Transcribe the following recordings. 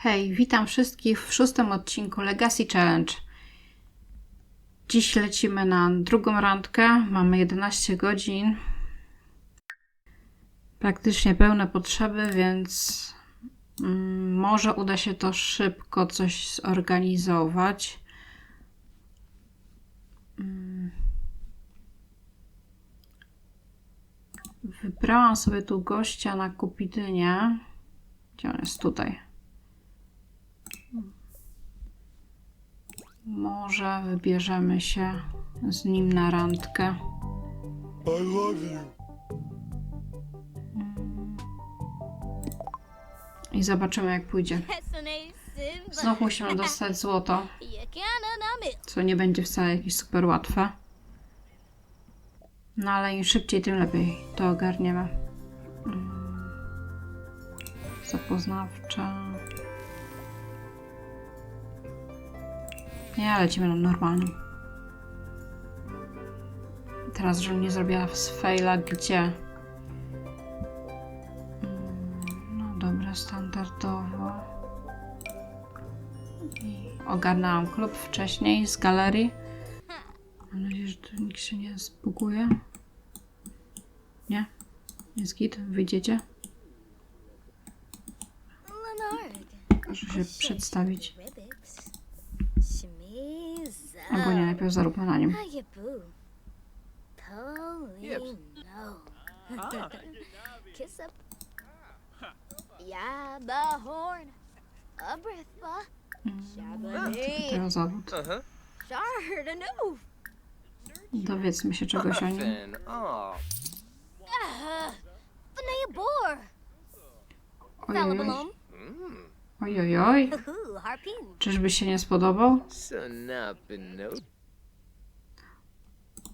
Hej, witam wszystkich w szóstym odcinku Legacy Challenge. Dziś lecimy na drugą randkę. Mamy 11 godzin. Praktycznie pełne potrzeby, więc mm, może uda się to szybko coś zorganizować. Mm. Wybrałam sobie tu gościa na Kupidynie. Gdzie on jest? Tutaj. Może wybierzemy się z nim na randkę. I love you. I zobaczymy, jak pójdzie. Znów musimy dostać złoto, co nie będzie wcale jakieś super łatwe. No ale im szybciej, tym lepiej to ogarniemy. Mm. Nie, lecimy na normalnym. Teraz, żebym nie zrobiła faila, gdzie? Mm, No dobra, standardowo. I ogarnęłam klub wcześniej z galerii. Mam nadzieję, że tu nikt się nie zbuguje. Nie? Jest git? Wyjdziecie? Proszę się przedstawić. Albo nie, najpierw zaróbmy na nim. Kiss up. Horn. A Teraz zawód. Uh-huh. Shard anoof. Dowiedzmy się czegoś o nim. Fanea bor. Ojoj, Falabalom. Ojoj. Hoo harpin. Czyżby się nie spodobał? No.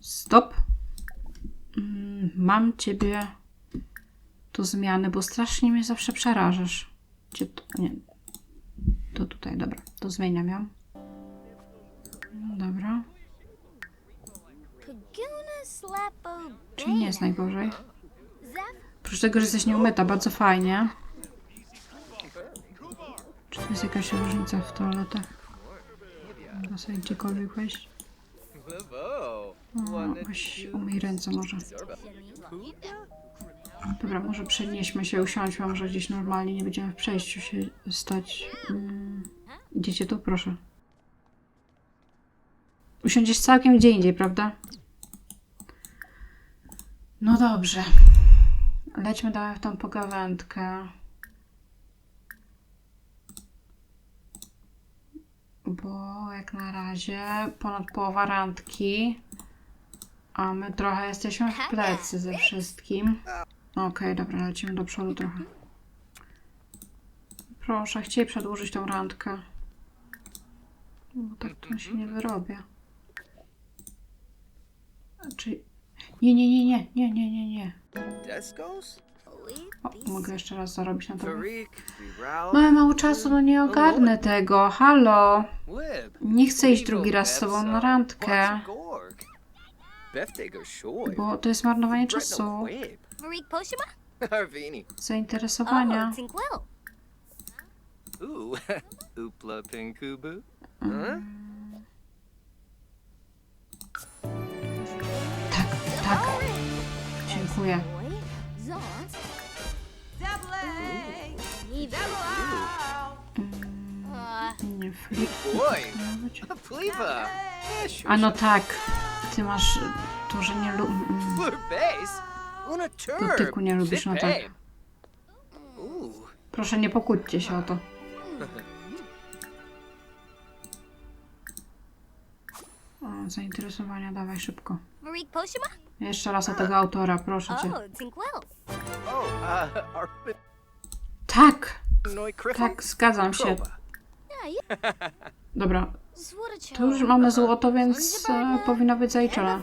Stop. Mm, Mam ciebie tu zmiany, bo strasznie mnie zawsze przerażasz. Gdzie to? Nie. To tutaj, dobra. To zmieniam ją. Dobra. Paguna slapo. Czyli nie jest najgorzej. Oprócz tego, że jesteś nieumyta, bardzo fajnie. Czy to jest jakaś różnica w toaletach? Da sobie gdziekolwiek wejść? Whoa. O, weź umyj ręce może. Dobra, może przenieśmy się, usiądźmy, może gdzieś normalnie, nie będziemy w przejściu się stać. Mm. Idziecie tu? Proszę. Usiądziesz całkiem gdzie indziej, prawda? No dobrze. Lećmy dalej w tą pogawędkę. Bo jak na razie ponad połowa randki, a my trochę jesteśmy w plecy ze wszystkim. Okej, dobra, lecimy do przodu trochę. Proszę, chciej przedłużyć tą randkę. Bo tak to się nie wyrobia. Czy... Nie, nie, nie, nie, nie, nie, nie, nie. Descos? O, mogę jeszcze raz zarobić na to. Mamy mało czasu, no nie ogarnę tego. Halo. Nie chcę iść drugi raz z tobą na randkę, bo to jest marnowanie czasu. Poshima. Harvini. Zainteresowania. Oh. Huh? Tak, tak. Dziękuję. Nie flip. Boy. A no tak. Ty masz to, że nie base. Una turb. Dotyku nie lubisz, no tak. Proszę, nie pokłóćcie się o to. O, zainteresowania, dawaj szybko. Poshima. Jeszcze raz o tego autora, proszę cię. Oh. Oh, uh, our Tak, Griffin. tak, zgadzam się. Dobra, to już mamy złoto, więc e, powinno być zaliczone.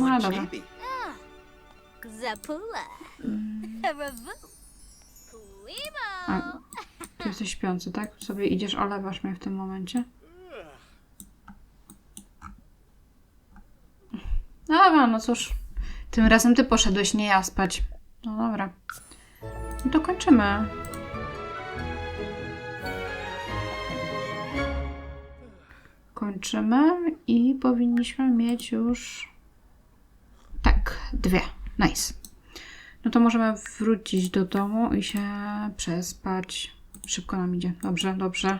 No dobra. Chibi. Zapula. Mm. A, ty jesteś śpiący, tak? Sobie idziesz, olewasz mnie w tym momencie. No dobra, no cóż. Tym razem ty poszedłeś, nie ja spać. No dobra. No to kończymy. Kończymy i powinniśmy mieć już. Tak, dwie. Nice. No to możemy wrócić do domu i się przespać. Szybko nam idzie. Dobrze, dobrze.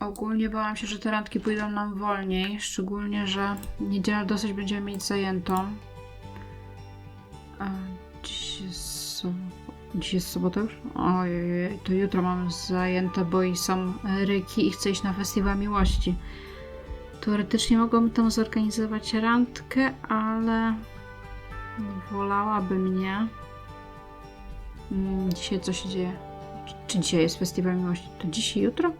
Ogólnie bałam się, że te randki pójdą nam wolniej, szczególnie, że niedzielę dosyć będziemy mieć zajętą. A dziś jest, dziś jest sobota już? Ojej, to jutro mamy zajęte, bo i są ryki i chcę iść na festiwal miłości. Teoretycznie mogłabym tam zorganizować randkę, ale wolałabym nie. Mm, Dzisiaj co się dzieje? Czy, dzisiaj jest festiwal miłości? To dziś i jutro?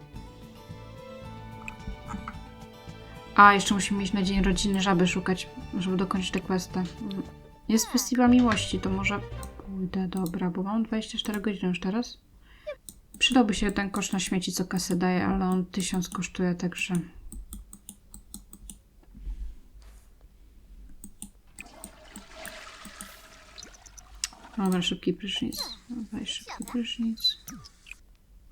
A, jeszcze musimy mieć na dzień rodziny żaby szukać, żeby dokończyć te questy. Jest festiwal miłości, to może pójdę, dobra, bo mam 24 godziny już teraz. Przydałby się ten kosz na śmieci, co kasę daje, ale on 1000 kosztuje, także... Dobra, szybki prysznic. Dawaj, szybki prysznic.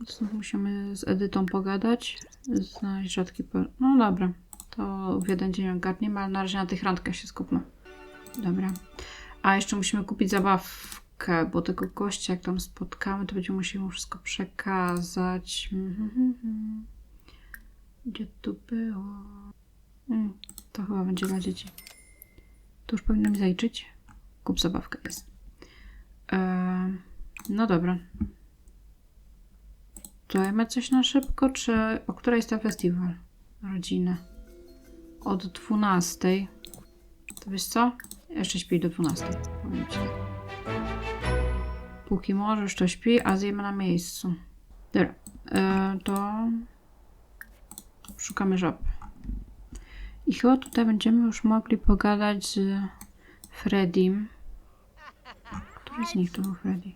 Znów musimy z Edytą pogadać. Znaleźć rzadki. No dobra, to w jeden dzień ogarniemy, ale na razie na tych randkach się skupmy. Dobra. A jeszcze musimy kupić zabawkę, bo tego gościa, jak tam spotkamy, to będziemy musieli mu wszystko przekazać. Gdzie to było? Mm, to chyba będzie dla dzieci. To już powinno mi zaliczyć. Kup zabawkę, jest. Eee, no dobra. Dajmy coś na szybko, czy o której jest ten festiwal? Rodziny. Od 12. To wiesz co? Jeszcze śpi do 12. Powiem ci. Póki możesz, to śpi, a zjemy na miejscu. Dobra. E, to szukamy żab. I chyba tutaj będziemy już mogli pogadać z Fredim. Z nich to był Freddy?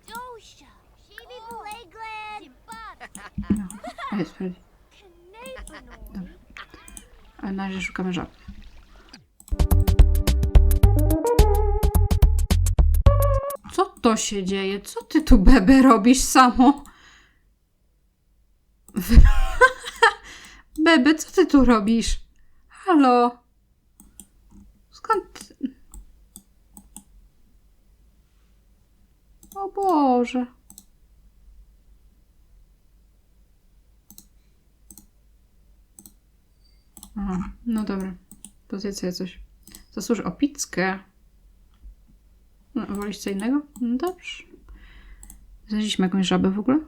No, a jest Freddy. Knapano. Ale na razie szukamy żab. Co to się dzieje? Co ty tu, Bebe, robisz samo? Bebe, co ty tu robisz? Halo? Skąd? O Boże. Aha, no dobra. To zjedz sobie coś. Zasłuż o pizzkę. No, wolisz co innego? No dobrze. Znaleźliśmy jakąś żabę w ogóle?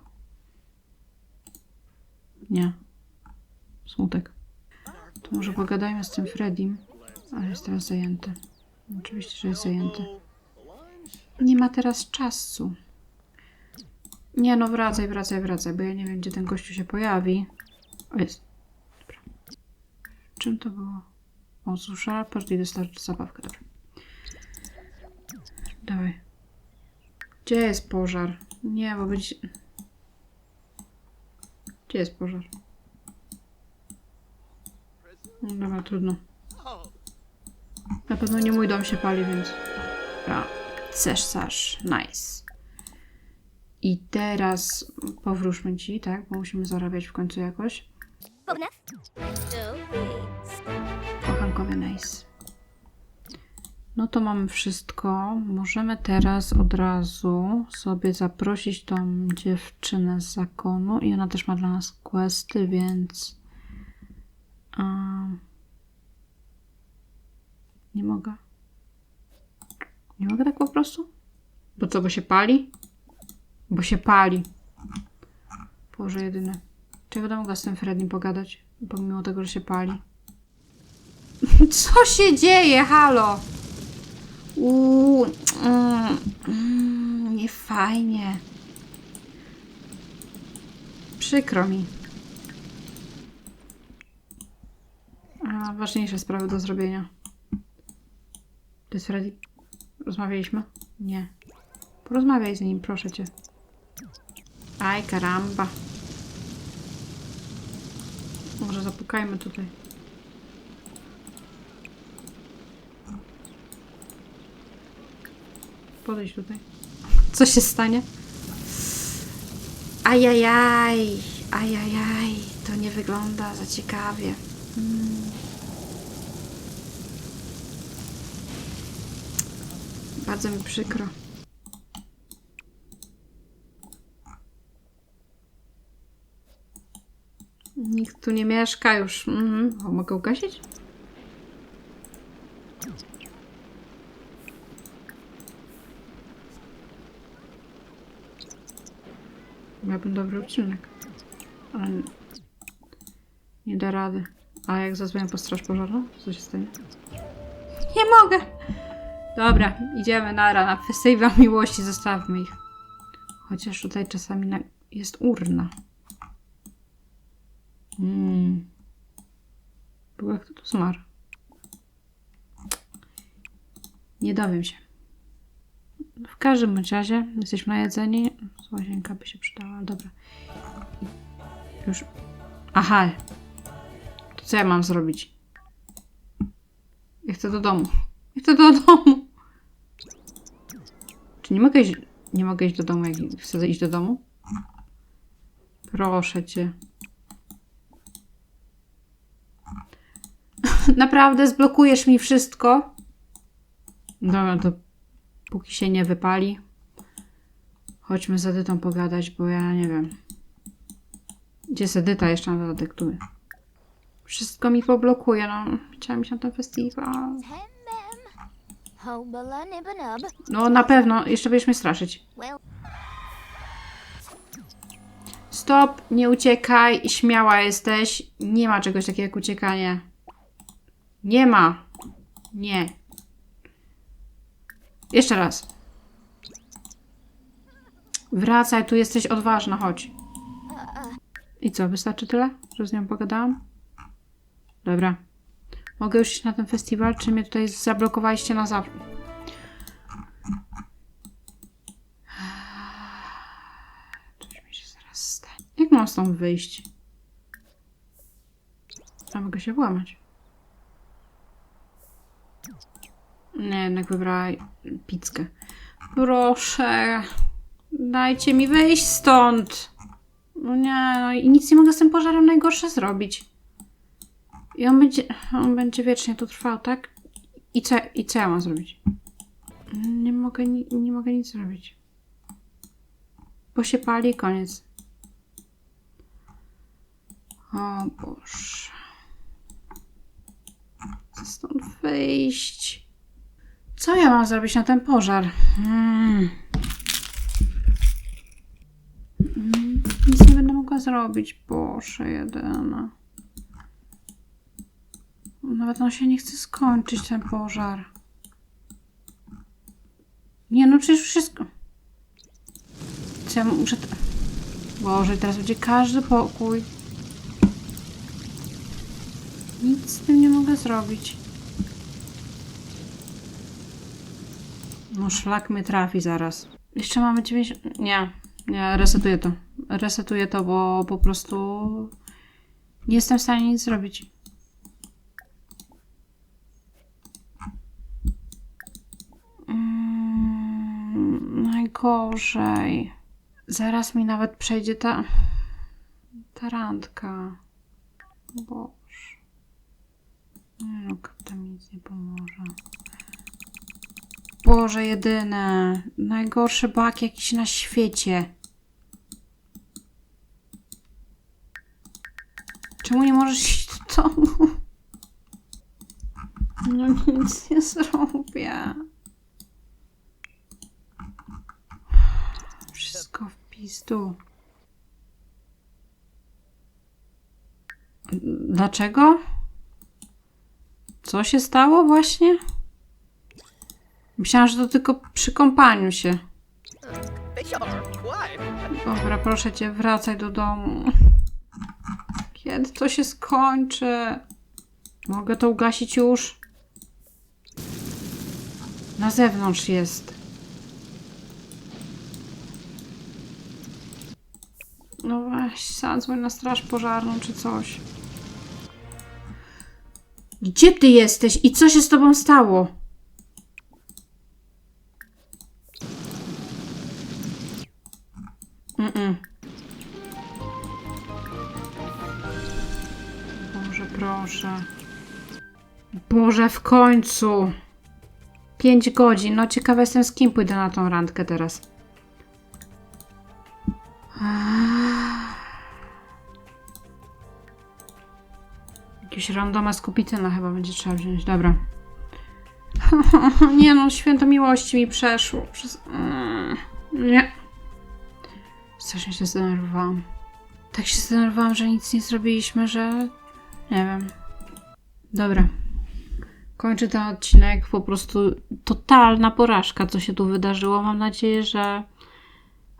Nie. Smutek. To może pogadajmy z tym Fredim. Ale jest teraz zajęty. Oczywiście, że jest zajęty. Nie ma teraz czasu. Nie no, wracaj, wracaj, wracaj, bo ja nie wiem, gdzie ten gościu się pojawi. O, jest. Dobra. Czym to było? O, susza, i dostarczy zabawkę, dobra. Dawaj. Gdzie jest pożar? Nie, bo będzie... Gdzie jest pożar? No dobra, trudno. Na pewno nie mój dom się pali, więc... Dobra. Cesarz, nice. I teraz powróżmy ci, tak? Bo musimy zarabiać w końcu jakoś. Kochankowie nice. No to mamy wszystko. Możemy teraz od razu sobie zaprosić tą dziewczynę z zakonu i ona też ma dla nas questy, więc a... nie mogę. Nie mogę tak po prostu? Bo co, bo się pali? Bo się pali. Boże jedyne. Czy ja będę mogła z tym Fredim pogadać? Pomimo tego, że się pali. Co się dzieje? Halo? Uuu, mm, mm, nie fajnie. Przykro mi. A, ważniejsze sprawy do zrobienia. To jest Freddy? Rozmawialiśmy? Nie. Porozmawiaj z nim, proszę cię. Aj, karamba. Może zapukajmy tutaj. Podejdź tutaj. Co się stanie? Ajajaj, ajajaj, to nie wygląda za ciekawie. Mm. Bardzo mi przykro. Nikt tu nie mieszka już. Mhm. O, mogę ugasić? Miałbym dobry odcinek. Ale nie, nie da rady. A jak zadzwonię po straż pożarną? Co się stanie? Nie mogę! Dobra, idziemy nara na festiwal miłości, zostawmy ich. Chociaż tutaj czasami na... jest urna. Mm. Było jak to tu zmarł? Nie dowiem się. W każdym razie jesteśmy najedzeni. Łazienka by się przydała, dobra. Już. Aha. To co ja mam zrobić? Ja chcę do domu. Ja chcę do domu. Czy nie mogę iść, nie mogę iść do domu, jak chcę iść do domu? Proszę cię. Naprawdę zblokujesz mi wszystko? Dobra, to póki się nie wypali. Chodźmy z Edytą pogadać, bo ja nie wiem. Gdzie jest Edyta? Jeszcze na detektuje. Wszystko mi poblokuje, no. Chciałam iść na ten festiwal. No na pewno, jeszcze będziesz mnie straszyć. Stop, nie uciekaj, śmiała jesteś. Nie ma czegoś takiego jak uciekanie. Nie ma. Nie. Jeszcze raz. Wracaj, tu jesteś odważna, chodź. I co, wystarczy tyle, że z nią pogadałam? Dobra. Mogę już iść na ten festiwal, czy mnie tutaj zablokowaliście na zawsze? Coś mi się zaraz stanie. Jak mam stąd wyjść? A mogę się włamać. Nie, jednak wybrała pizzkę. Proszę. Dajcie mi wyjść stąd. No nie, no i nic nie mogę z tym pożarem najgorsze zrobić. I on będzie, on będzie wiecznie tu trwał, tak? I co, i co ja mam zrobić? Nie mogę, ni- nie mogę nic zrobić. Bo się pali koniec. O Boże. Chcę stąd wyjść. Co ja mam zrobić na ten pożar? Mm. Mm, Nic nie będę mogła zrobić. Boże, jedyna. Nawet on się nie chce skończyć, ten pożar. Nie, no przecież wszystko... Co ja muszę... Boże, teraz będzie każdy pokój. Nic z tym nie mogę zrobić. No szlak mnie trafi zaraz. Jeszcze mamy 90... Nie, nie, resetuję to. Resetuję to, bo po prostu nie jestem w stanie nic zrobić. Mm, najgorzej. Zaraz mi nawet przejdzie ta... ta randka. Boże. No, to mi nic nie pomoże. Boże, jedyne. Najgorszy bak jakiś na świecie. Czemu nie możesz iść do domu? No nic nie zrobię. Wszystko w pizdu. Dlaczego? Co się stało właśnie? Myślałam, że to tylko przy kąpaniu się. Dobra, proszę cię, wracaj do domu. Kiedy to się skończy? Mogę to ugasić już? Na zewnątrz jest. No weź, zadzwoń na straż pożarną czy coś. Gdzie ty jesteś i co się z tobą stało? Mm-mm. Boże, proszę. Boże, w końcu. 5 godzin. No ciekawa jestem z kim pójdę na tą randkę teraz. Jakieś randoma z kupityna chyba będzie trzeba wziąć. Dobra. Nie no, święto miłości mi przeszło. Przez... Mm, Nie. Strasznie się zdenerwowałam. Tak się zdenerwowałam, że nic nie zrobiliśmy, że... Nie wiem. Dobra. Kończę ten odcinek. Po prostu totalna porażka, co się tu wydarzyło. Mam nadzieję, że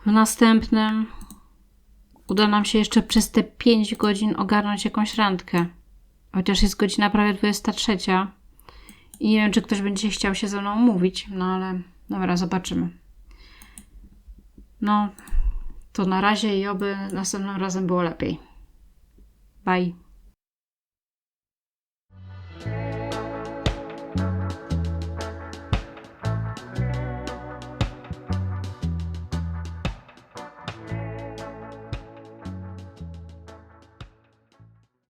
w następnym uda nam się jeszcze przez te 5 godzin ogarnąć jakąś randkę. Chociaż jest godzina prawie 23. I nie wiem, czy ktoś będzie chciał się ze mną mówić, no ale dobra, zobaczymy. No, to na razie i oby następnym razem było lepiej. Bye.